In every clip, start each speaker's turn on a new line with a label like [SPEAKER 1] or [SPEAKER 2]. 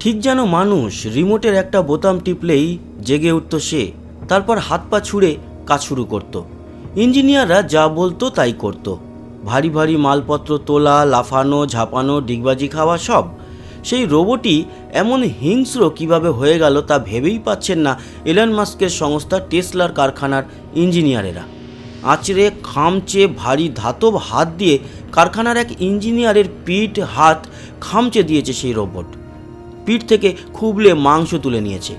[SPEAKER 1] ঠিক যেন মানুষ রিমোটের একটা বোতাম টিপলেই জেগে উঠত সে, তারপর হাত পা ছুঁড়ে কাজ শুরু করত। ইঞ্জিনিয়াররা যা বলতো তাই করত। ভারী ভারী মালপত্র তোলা, লাফানো, ঝাপানো, ডিগবাজি খাওয়া সব। সেই রোবটই এমন হিংস্র কীভাবে হয়ে গেল তা ভেবেই পাচ্ছেন না এলন মাস্কের সংস্থা টেসলার কারখানার ইঞ্জিনিয়ারেরা। আঁচড়ে, খামচে, ভারী ধাতব হাত দিয়ে কারখানার এক ইঞ্জিনিয়ারের পিঠ, হাত খামচে দিয়েছে সেই রোবট। পিঠ থেকে খুবলে মাংস তুলে নিয়েছে।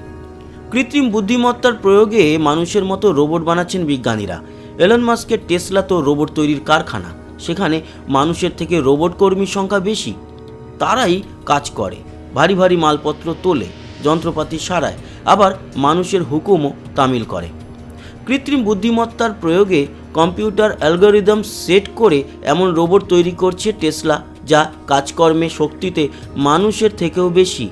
[SPEAKER 1] কৃত্রিম বুদ্ধিমত্তার প্রয়োগে মানুষের মতো রোবট বানাচ্ছেন বিজ্ঞানীরা। এলন মাস্কের টেসলা তো রোবট তৈরির কারখানা, সেখানে মানুষের থেকে রোবট কর্মীর সংখ্যা বেশি। তারাই কাজ করে, ভারী ভারী মালপত্র তোলে, যন্ত্রপাতি সারায়, আবার মানুষের হুকুমও তামিল করে। কৃত্রিম বুদ্ধিমত্তার প্রয়োগে কম্পিউটার অ্যালগোরিদম সেট করে এমন রোবট তৈরি করছে টেসলা। যা কাজকর্মে শক্তিতে মানুষের থেকেও বেশি।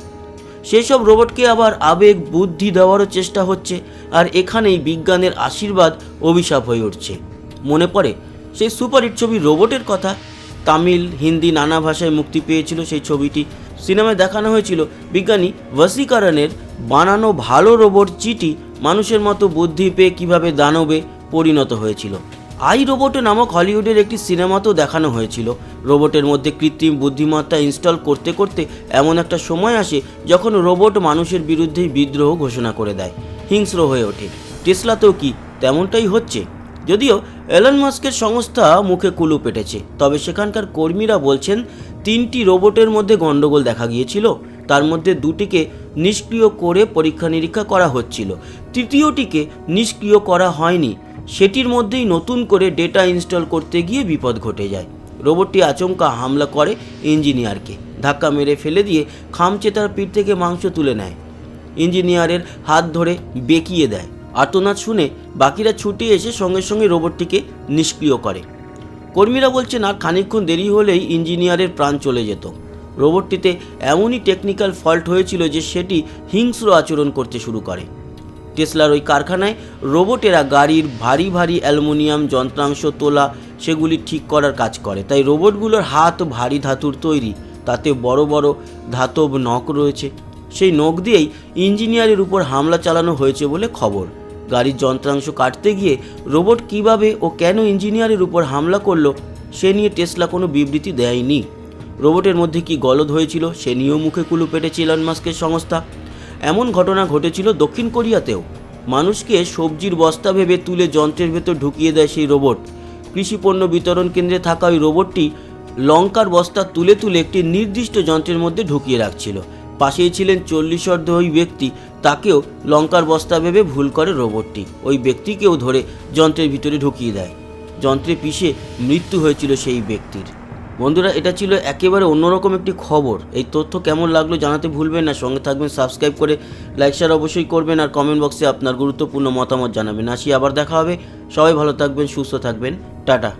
[SPEAKER 1] সেসব রোবটকে আবার আবেগ, বুদ্ধি দেওয়ারও চেষ্টা হচ্ছে আর এখানেই বিজ্ঞানের আশীর্বাদ অভিশাপ হয়ে উঠছে। মনে পড়ে, সেই সুপারহিট ছবি রোবটের কথা? তামিল, হিন্দি নানা ভাষায় মুক্তি পেয়েছিল সেই ছবিটি। সিনেমায় দেখানো হয়েছিল বিজ্ঞানী বসীকরণের বানানো ভালো রোবট চিটি মানুষের মতো বুদ্ধি পেয়ে কীভাবে দানবে পরিণত হয়েছিল। আই রোবট নামক হলিউডের একটি সিনেমাতেও দেখানো হয়েছিল। রোবটের মধ্যে কৃত্রিম বুদ্ধিমত্তা ইনস্টল করতে করতে এমন একটা সময় আসে যখন রোবট মানুষের বিরুদ্ধেই বিদ্রোহ ঘোষণা করে দেয়। হিংস্র হয়ে ওঠে। টেসলাতেও কি তেমনটাই হচ্ছে? যদিও এলন মাস্কের সংস্থা মুখে কুলু পেটেছে, তবে সেখানকার কর্মীরা বলছেন, তিনটি রোবটের মধ্যে গণ্ডগোল দেখা গিয়েছিল। তার মধ্যে দুটিকে নিষ্ক্রিয় করে পরীক্ষা নিরীক্ষা করা হচ্ছিল। তৃতীয়টিকে নিষ্ক্রিয় করা হয়নি। সেটির মধ্যেই নতুন করে ডেটা ইনস্টল করতে গিয়ে বিপদ ঘটে যায়। রোবটটি আচমকা হামলা করে ইঞ্জিনিয়ারকে। ধাক্কা মেরে ফেলে দিয়ে খামচে তার পিঠ থেকে মাংস তুলে নেয়। ইঞ্জিনিয়ারের হাত ধরে বেঁকিয়ে দেয়। আর্তনাদ শুনে বাকিরা ছুটে এসে সঙ্গে সঙ্গে রোবটটিকে নিষ্ক্রিয় করে। কর্মীরা বলছেন, আর খানিকক্ষণ দেরি হলেই ইঞ্জিনিয়ারের প্রাণ চলে যেত। রোবটটিতে এমনই টেকনিক্যাল ফল্ট হয়েছিল যে সেটি হিংস্র আচরণ করতে শুরু করে। টেসলার ওই কারখানায় রোবটেরা গাড়ির ভারী ভারী অ্যালুমিনিয়াম যন্ত্রাংশ তোলা, সেগুলি ঠিক করার কাজ করে। তাই রোবটগুলোর হাত ভারী ধাতুর তৈরি, তাতে বড় বড় ধাতব নখ রয়েছে। সেই নখ দিয়েই ইঞ্জিনিয়ারের উপর হামলা চালানো হয়েছে বলে খবর। গাড়ির যন্ত্রাংশ কাটতে গিয়ে রোবট কীভাবে ও কেন ইঞ্জিনিয়ারের উপর হামলা করল, সে নিয়ে টেসলা কোনো বিবৃতি দেয়নি। রোবটের মধ্যে কি গলদ হয়েছিল, সে নিয়েও মুখে কুলু পেটেছে ইলন মাস্কের সংস্থা। এমন ঘটনা ঘটেছিল দক্ষিণ কোরিয়াতেও। মানুষকে সবজির বস্তা ভেবে তুলে যন্ত্রের ভেতর ঢুকিয়ে দেয় সেই রোবট। কৃষি পণ্য বিতরণ কেন্দ্রে থাকা ওই রোবটটি লঙ্কার বস্তা তুলে তুলে একটি নির্দিষ্ট যন্ত্রের মধ্যে ঢুকিয়ে রাখছিল। পাশেই ছিলেন চল্লিশ অর্ধ ওই ব্যক্তি, তাকেও লঙ্কার বস্তা ভেবে ভুল করে রোবটটি। ওই ব্যক্তিকেও ধরে যন্ত্রের ভিতরে ঢুকিয়ে দেয়। যন্ত্রে পিষে মৃত্যু হয়েছিল সেই ব্যক্তির। বন্ধুরা, এটা ছিল একেবারে অন্যরকম একটি খবর। এই তথ্য কেমন লাগল জানাতে ভুলবেন না। সঙ্গে থাকবেন সাবস্ক্রাইব করে লাইক শেয়ার অবশ্যই করবেন আর কমেন্ট বক্সে আপনার গুরুত্বপূর্ণ মতামত জানাবেন। আসি, আবার দেখা হবে। সবাই ভালো থাকবেন, সুস্থ থাকবেন। টাটা।